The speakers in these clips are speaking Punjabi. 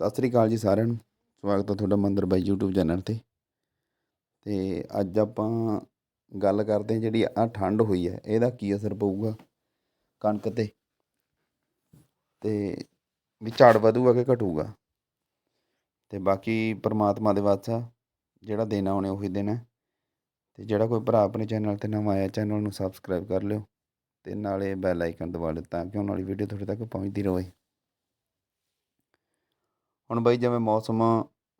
ਸਤਿ ਸ੍ਰੀ ਅਕਾਲ ਜੀ ਸਾਰਿਆਂ ਨੂੰ। ਸਵਾਗਤ ਹੈ ਤੁਹਾਡਾ ਮੰਦਰ ਬਾਈ YouTube ਚੈਨਲ ਤੇ। ਤੇ ਅੱਜ ਆਪਾਂ ਗੱਲ ਕਰਦੇ ਹਾਂ ਜਿਹੜੀ ਆ ਠੰਡ ਹੋਈ ਹੈ, ਇਹਦਾ ਕੀ ਅਸਰ ਪਊਗਾ ਕਣਕ ਤੇ। ਤੇ ਵੀ ਝਾੜ ਵਧੂਗਾ ਕਿ ਘਟੂਗਾ। ਤੇ ਬਾਕੀ ਪ੍ਰਮਾਤਮਾ ਦੇ ਵਾਸ ਜਿਹੜਾ ਦੇਣਾ ਉਹਨੇ ਉਹੀ ਦੇਣਾ। ਤੇ ਜਿਹੜਾ ਕੋਈ ਭਰਾ ਆਪਣੇ ਚੈਨਲ ਤੇ ਨਵਾਂ ਆਇਆ, ਚੈਨਲ ਨੂੰ ਸਬਸਕ੍ਰਾਈਬ ਕਰ ਲਿਓ। ਤੇ ਨਾਲੇ ਬੈਲ ਆਈਕਨ ਦਬਾ ਲਿਓ ਤਾਂ ਕਿ ਆਉਣ ਵਾਲੀ ਵੀਡੀਓ ਤੁਹਾਡੇ ਤੱਕ ਪਹੁੰਚਦੀ ਰਹੇ। ਹੁਣ ਬਾਈ ਜਿਵੇਂ ਮੌਸਮ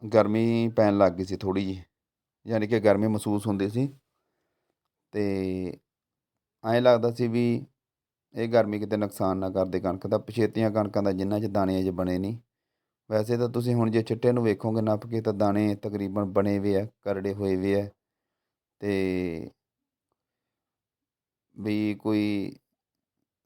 ਗਰਮੀ ਪੈਣ ਲੱਗ ਗਈ ਸੀ ਥੋੜ੍ਹੀ ਜਿਹੀ, ਯਾਨੀ ਕਿ ਗਰਮੀ ਮਹਿਸੂਸ ਹੁੰਦੀ ਸੀ ਅਤੇ ਐਂ ਲੱਗਦਾ ਸੀ ਵੀ ਇਹ ਗਰਮੀ ਕਿਤੇ ਨੁਕਸਾਨ ਨਾ ਕਰਦੇ ਕਣਕ ਦਾ ਪਛੇਤੀਆਂ ਕਣਕਾਂ ਦਾ ਜਿੰਨਾ 'ਚ ਦਾਣੇ ਅਜੇ ਬਣੇ ਨਹੀਂ, ਵੈਸੇ ਤਾਂ ਤੁਸੀਂ ਹੁਣ ਜੇ ਚਿੱਟੇ ਨੂੰ ਵੇਖੋਗੇ ਨੱਪ ਕੇ ਤਾਂ ਦਾਣੇ ਤਕਰੀਬਨ ਬਣੇ ਵੇ ਆ, ਕਰੜੇ ਹੋਏ ਵੇ ਆ ਤੇ ਵੀ ਕੋਈ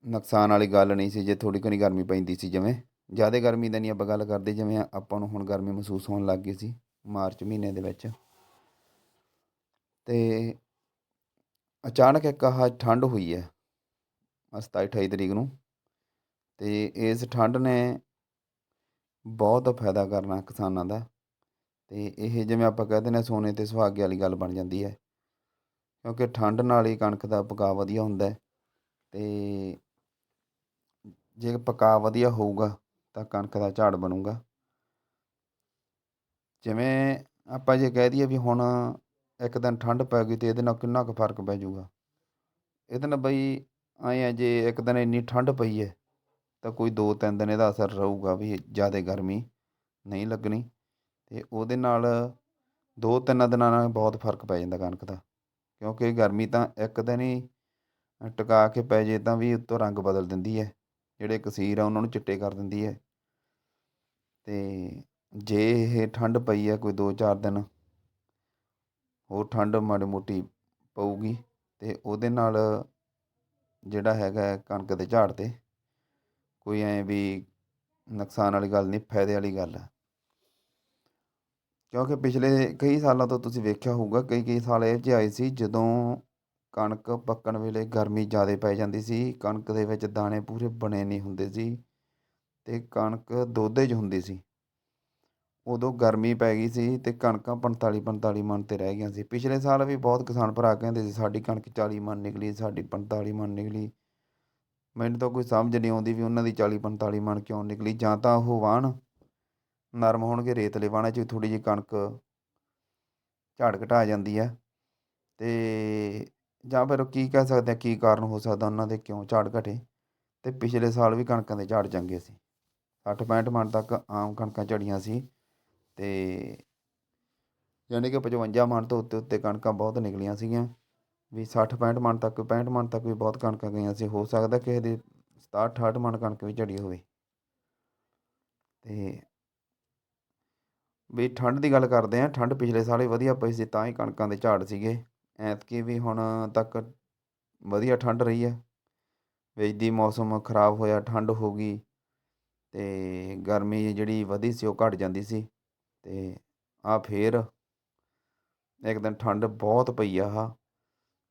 ਨੁਕਸਾਨ ਵਾਲੀ ਗੱਲ ਨਹੀਂ ਸੀ ਜੇ ਥੋੜੀ ਘਣੀ ਗਰਮੀ ਪੈਂਦੀ ਸੀ ਜਿਵੇਂ। ਜ਼ਿਆਦਾ ਗਰਮੀ ਦਾ ਨਹੀਂ ਆਪਾਂ ਗੱਲ ਕਰਦੇ, ਜਿਵੇਂ ਆਪਾਂ ਨੂੰ ਹੁਣ ਗਰਮੀ ਮਹਿਸੂਸ ਹੋਣ ਲੱਗ ਗਈ ਸੀ ਮਾਰਚ ਮਹੀਨੇ ਦੇ ਵਿੱਚ। ਤੇ ਅਚਾਨਕ ਇੱਕ ਆਹ ਠੰਡ ਹੋਈ ਹੈ ਆਹ ਸਤਾਈ ਅਠਾਈ ਤਰੀਕ ਨੂੰ, ਤੇ ਇਸ ਠੰਡ ਨੇ ਬਹੁਤ ਫਾਇਦਾ ਕਰਨਾ ਕਿਸਾਨਾਂ ਦਾ। ਤੇ ਇਹ ਜਿਵੇਂ ਆਪਾਂ ਕਹਿੰਦੇ ਨੇ ਸੋਨੇ ਤੇ ਸੁਹਾਗੇ ਵਾਲੀ ਗੱਲ ਬਣ ਜਾਂਦੀ ਹੈ, ਕਿਉਂਕਿ ਠੰਡ ਨਾਲ ਹੀ ਕਣਕ ਦਾ ਪਕਾ ਵਧੀਆ ਹੁੰਦਾ ਹੈ। ਤੇ ਜੇ ਪਕਾ ਵਧੀਆ ਹੋਊਗਾ ਤਾਂ ਕਣਕ ਦਾ ਝਾੜ ਬਣੂਗਾ। ਜਿਵੇਂ ਆਪਾਂ ਜੇ ਕਹਿ ਦਈਏ ਵੀ ਹੁਣ ਇੱਕ ਦਿਨ ਠੰਡ ਪੈ ਗਈ ਤੇ ਇਹਦੇ ਨਾਲ ਕਿੰਨਾ ਕੁ ਫ਼ਰਕ ਪੈ ਜਾਊਗਾ। ਇਹਦੇ ਨਾਲ ਬਈ ਐਂ ਆ ਜੇ ਇੱਕ ਦਿਨ ਇੰਨੀ ਠੰਡ ਪਈ ਹੈ, ਤਾਂ ਕੋਈ ਦੋ ਤਿੰਨ ਦਿਨ ਇਹਦਾ ਅਸਰ ਰਹੂਗਾ ਵੀ ਜ਼ਿਆਦਾ ਗਰਮੀ ਨਹੀਂ ਲੱਗਣੀ ਤੇ ਉਹਦੇ ਨਾਲ ਦੋ ਤਿੰਨ ਦਿਨਾਂ ਨਾਲ ਬਹੁਤ ਫ਼ਰਕ ਪੈ ਜਾਂਦਾ ਕਣਕ ਦਾ। ਕਿਉਂਕਿ ਗਰਮੀ ਤਾਂ ਇੱਕ ਦਿਨ ਹੀ ਟਿਕਾ ਕੇ ਪੈ ਜੇ ਤਾਂ ਵੀ ਉੱਤੋਂ ਰੰਗ ਬਦਲ ਦਿੰਦੀ ਹੈ। ਜਿਹੜੇ ਕਸੀਰ ਆ, ਉਹਨਾਂ ਨੂੰ ਚਿੱਟੇ ਕਰ ਦਿੰਦੀ ਹੈ। ਅਤੇ ਜੇ ਇਹ ਠੰਡ ਪਈ ਹੈ ਕੋਈ ਦੋ ਚਾਰ ਦਿਨ ਹੋਰ ਠੰਡ ਮਾੜੀ ਮੋਟੀ ਪਊਗੀ ਅਤੇ ਉਹਦੇ ਨਾਲ ਜਿਹੜਾ ਹੈਗਾ ਕਣਕ ਦੇ ਝਾੜ ਤੇ ਕੋਈ ਐ ਵੀ ਨੁਕਸਾਨ ਵਾਲੀ ਗੱਲ ਨਹੀਂ, ਫਾਇਦੇ ਵਾਲੀ ਗੱਲ ਹੈ। ਕਿਉਂਕਿ ਪਿਛਲੇ ਕਈ ਸਾਲਾਂ ਤੋਂ ਤੁਸੀਂ ਵੇਖਿਆ ਹੋਊਗਾ ਕਈ ਕਈ ਸਾਲ ਇਹ ਜਿਹੇ ਆਏ ਸੀ ਜਦੋਂ ਕਣਕ ਪੱਕਣ ਵੇਲੇ ਗਰਮੀ ਜ਼ਿਆਦਾ ਪੈ ਜਾਂਦੀ ਸੀ। ਕਣਕ ਦੇ ਵਿੱਚ ਦਾਣੇ ਪੂਰੇ ਬਣੇ ਨਹੀਂ ਹੁੰਦੇ ਸੀ ਅਤੇ ਕਣਕ ਦੋਧੇ 'ਚ ਹੁੰਦੀ ਸੀ। ਉਦੋਂ ਗਰਮੀ ਪੈ ਗਈ ਸੀ ਅਤੇ ਕਣਕਾਂ 45 45 ਮਣ ਤੇ ਰਹਿ ਗਈਆਂ ਸੀ। ਪਿਛਲੇ ਸਾਲ ਵੀ ਬਹੁਤ ਕਿਸਾਨ ਭਰਾ ਕਹਿੰਦੇ ਸੀ, ਸਾਡੀ ਕਣਕ 40 ਮਣ ਨਿਕਲੀ, ਸਾਡੀ 45 ਮਣ ਨਿਕਲੀ। ਮੈਨੂੰ ਤਾਂ ਕੋਈ ਸਮਝ ਨਹੀਂ ਆਉਂਦੀ ਵੀ ਉਹਨਾਂ ਦੀ 40 45 ਮਣ ਕਿਉਂ ਨਿਕਲੀ। ਜਾਂ ਤਾਂ ਉਹ ਵਾਹਣ ਨਰਮ ਹੋਣਗੇ, ਰੇਤਲੇ ਵਾਹਣਾਂ 'ਚ ਥੋੜ੍ਹੀ ਜਿਹੀ ਕਣਕ ਝਾੜ ਘਟਾ ਜਾਂਦੀ ਹੈ। ਅਤੇ ਜਾਂ ਫਿਰ ਕੀ ਕਹਿ ਸਕਦੇ ਹਾਂ ਕੀ ਕਾਰਨ ਹੋ ਸਕਦਾ ਉਹਨਾਂ ਦੇ ਕਿਉਂ ਝਾੜ ਘਟੇ? ਅਤੇ ਪਿਛਲੇ ਸਾਲ ਵੀ ਕਣਕਾਂ ਦੇ ਝਾੜ ਚੰਗੇ ਸੀ। 60 65 ਮਣ ਤੱਕ ਆਮ ਕਣਕਾਂ ਝੜੀਆਂ ਸੀ ਅਤੇ ਯਾਨੀ ਕਿ 55 ਮਣ ਤੋਂ ਉੱਤੇ ਉੱਤੇ ਕਣਕਾਂ ਬਹੁਤ ਨਿਕਲੀਆਂ ਸੀਗੀਆਂ। ਵੀ 60 65 ਮਣ ਤੱਕ 65 ਮਣ ਤੱਕ ਵੀ ਬਹੁਤ ਕਣਕਾਂ ਗਈਆਂ ਸੀ। ਹੋ ਸਕਦਾ ਕਿਸੇ ਦੀ 67 68 ਮਣ ਕਣਕ ਵੀ ਝੜੀ ਹੋਵੇ। ਅਤੇ ਵੀ ਠੰਡ ਦੀ ਗੱਲ ਕਰਦੇ ਹਾਂ ਠੰਡ ਪਿਛਲੇ ਸਾਲ ਹੀ ਵਧੀਆ ਪਈ ਸੀ, ਤਾਂ ਹੀ ਕਣਕਾਂ ਦੇ ਝਾੜ ਸੀਗੇ। ਐਤਕੀ ਵੀ ਹੁਣ ਤੱਕ ਵਧੀਆ ਠੰਡ ਰਹੀ ਹੈ। ਵਿੱਚ ਮੌਸਮ ਖਰਾਬ ਹੋਇਆ ਠੰਡ ਹੋ ਗਈ ਅਤੇ ਗਰਮੀ ਜਿਹੜੀ ਵਧੀ ਸੀ ਉਹ ਘੱਟ ਜਾਂਦੀ ਸੀ ਅਤੇ ਆਹ ਫਿਰ ਇੱਕ ਦਿਨ ਠੰਡ ਬਹੁਤ ਪਈ ਆ ਆਹ।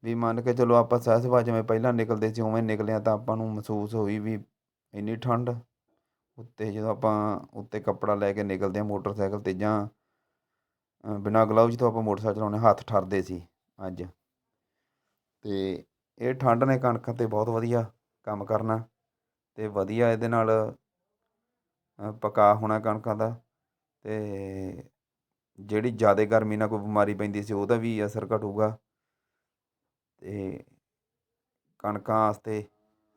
ਵੀ ਮੰਨ ਕੇ ਚਲੋ ਆਪਾਂ ਸਹਿ ਸੁਭਾਅ ਜਿਵੇਂ ਪਹਿਲਾਂ ਨਿਕਲਦੇ ਸੀ, ਉਵੇਂ ਨਿਕਲਿਆ ਤਾਂ ਆਪਾਂ ਨੂੰ ਮਹਿਸੂਸ ਹੋਈ ਵੀ ਇੰਨੀ ਠੰਡ ਉੱਤੇ ਜਦੋਂ ਆਪਾਂ ਉੱਤੇ ਕੱਪੜਾ ਲੈ ਕੇ ਨਿਕਲਦੇ ਆ ਮੋਟਰਸਾਈਕਲ 'ਤੇ ਜਾਂ ਬਿਨਾਂ ਗਲਵਜ਼ ਤੋਂ ਆਪਾਂ ਮੋਟਰਸਾਈਕਲ ਚਲਾਉਂਦੇ ਹੱਥ ਠਰਦੇ ਸੀ। ਅੱਜ। ਅਤੇ ਇਹ ਠੰਡ ਨੇ ਕਣਕਾਂ 'ਤੇ ਬਹੁਤ ਵਧੀਆ ਕੰਮ ਕਰਨਾ ਅਤੇ ਵਧੀਆ ਇਹਦੇ ਨਾਲ ਪਕਾ ਹੋਣਾ ਕਣਕਾਂ ਦਾ ਅਤੇ ਜਿਹੜੀ ਜ਼ਿਆਦਾ ਗਰਮੀ ਨਾਲ ਕੋਈ ਬਿਮਾਰੀ ਪੈਂਦੀ ਸੀ ਉਹਦਾ ਵੀ ਅਸਰ ਘਟੂਗਾ। ਅਤੇ ਕਣਕਾਂ ਵਾਸਤੇ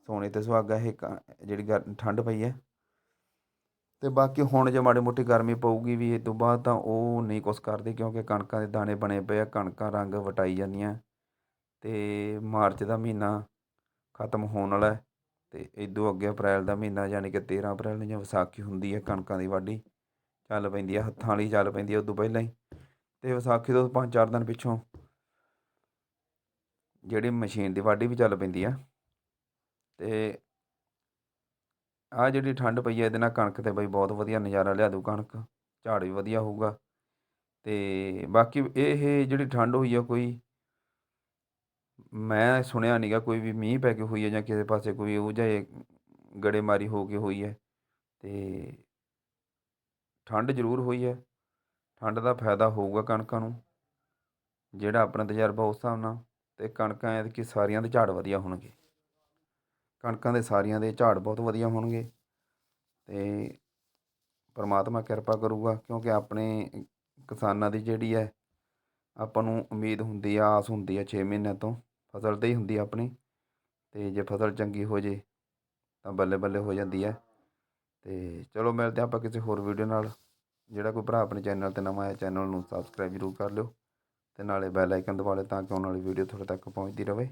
ਸੋਨੇ ਤੇ ਸੁਹਾਗਾ, ਇਹ ਕ, ਜਿਹੜੀ ਗਰ, ਠੰਡ ਪਈ ਹੈ। ਅਤੇ ਬਾਕੀ ਹੁਣ ਜੇ ਮਾੜੀ ਮੋਟੀ ਗਰਮੀ ਪਊਗੀ ਵੀ ਇਹ ਤੋਂ ਬਾਅਦ ਤਾਂ ਉਹ ਨਹੀਂ ਕੁਛ ਕਰਦੇ ਕਿਉਂਕਿ ਕਣਕਾਂ ਦੇ ਦਾਣੇ ਬਣੇ ਪਏ ਆ, ਕਣਕਾਂ ਰੰਗ ਵਟਾਈ ਜਾਂਦੀਆਂ। ਅਤੇ ਮਾਰਚ ਦਾ ਮਹੀਨਾ ਖਤਮ ਹੋਣ ਵਾਲਾ ਤੇ ਇਦੋਂ ਅੱਗੇ ਅਪ੍ਰੈਲ ਦਾ ਮਹੀਨਾ ਯਾਨੀ ਕਿ 13 ਅਪ੍ਰੈਲ ਨੂੰ ਜਾਂ ਵਿਸਾਖੀ ਹੁੰਦੀ ਹੈ ਕਣਕਾਂ ਦੀ ਵਾਢੀ, ਚੱਲ ਪੈਂਦੀ ਹੈ ਹੱਥਾਂ ਵਾਲੀ ਚੱਲ ਪੈਂਦੀ ਹੈ ਉਦੋਂ ਪਹਿਲਾਂ ਹੀ। ਅਤੇ ਵਿਸਾਖੀ ਤੋਂ ਪੰਜ ਚਾਰ ਦਿਨ ਪਿੱਛੋਂ ਜਿਹੜੀ ਮਸ਼ੀਨ ਦੀ ਵਾਢੀ ਵੀ ਚੱਲ ਪੈਂਦੀ ਆ। ਅਤੇ ਆ ਜਿਹੜੀ ਠੰਡ ਪਈ ਹੈ ਇਹਦੇ ਨਾਲ ਕਣਕ ਤੇ ਬਈ ਬਹੁਤ ਵਧੀਆ ਨਜ਼ਾਰਾ ਲਿਆ ਦੂ ਕਣਕ, ਝਾੜ ਵੀ ਵਧੀਆ ਹੋਊਗਾ। ਤੇ ਬਾਕੀ ਇਹ ਜਿਹੜੀ ਠੰਡ ਹੋਈ ਆ ਕੋਈ, ਮੈਂ ਸੁਣਿਆ ਨਹੀਂਗਾ ਕੋਈ ਵੀ ਮੀਂਹ ਪੈ ਕੇ ਹੋਈ ਹੈ ਜਾਂ ਕਿਸੇ ਪਾਸੇ ਕੋਈ ਉਹ ਜਿਹੇ ਗੜੇਮਾਰੀ ਹੋ ਕੇ ਹੋਈ ਹੈ ਤੇ ਠੰਡ ਜ਼ਰੂਰ ਹੋਈ ਹੈ ਠੰਡ ਦਾ ਫਾਇਦਾ ਹੋਊਗਾ ਕਣਕਾਂ ਨੂੰ, ਜਿਹੜਾ ਆਪਣਾ ਤਜਰਬਾ ਉਸ ਹਿਸਾਬ ਨਾਲ ਅਤੇ ਕਣਕਾਂ ਐਤਕੀ ਸਾਰੀਆਂ ਦੇ ਝਾੜ ਵਧੀਆ ਹੋਣਗੇ। ਕਣਕਾਂ ਦੇ ਸਾਰੀਆਂ ਦੇ ਝਾੜ ਬਹੁਤ ਵਧੀਆ ਹੋਣਗੇ ਅਤੇ ਪਰਮਾਤਮਾ ਕਿਰਪਾ ਕਰੂਗਾ, ਕਿਉਂਕਿ ਆਪਣੇ ਕਿਸਾਨਾਂ ਦੀ ਜਿਹੜੀ ਹੈ, ਆਪਾਂ ਨੂੰ ਉਮੀਦ ਹੁੰਦੀ ਆ, ਆਸ ਹੁੰਦੀ ਆ ਛੇ ਮਹੀਨਿਆਂ ਤੋਂ, ਫਸਲ 'ਤੇ ਹੀ ਹੁੰਦੀ ਆ ਆਪਣੀ ਅਤੇ ਜੇ ਫਸਲ ਚੰਗੀ ਹੋ ਜੇ ਤਾਂ ਬੱਲੇ ਬੱਲੇ ਹੋ ਜਾਂਦੀ ਹੈ ਅਤੇ ਚਲੋ ਮਿਲਦੇ ਹਾਂ ਆਪਾਂ ਕਿਸੇ ਹੋਰ ਵੀਡੀਓ ਨਾਲ, ਜਿਹੜਾ ਕੋਈ ਭਰਾ ਆਪਣੇ ਚੈਨਲ 'ਤੇ ਨਵਾਂ ਆਇਆ ਚੈਨਲ ਨੂੰ ਸਬਸਕ੍ਰਾਈਬ ਜ਼ਰੂਰ ਕਰ ਲਿਓ ਅਤੇ ਨਾਲੇ ਬੈਲ ਆਈਕਨ ਦਬਾ ਲਿਓ ਤਾਂ ਕਿ ਆਉਣ ਵਾਲੀ ਵੀਡੀਓ ਤੁਹਾਡੇ ਤੱਕ ਪਹੁੰਚਦੀ ਰਹੇ।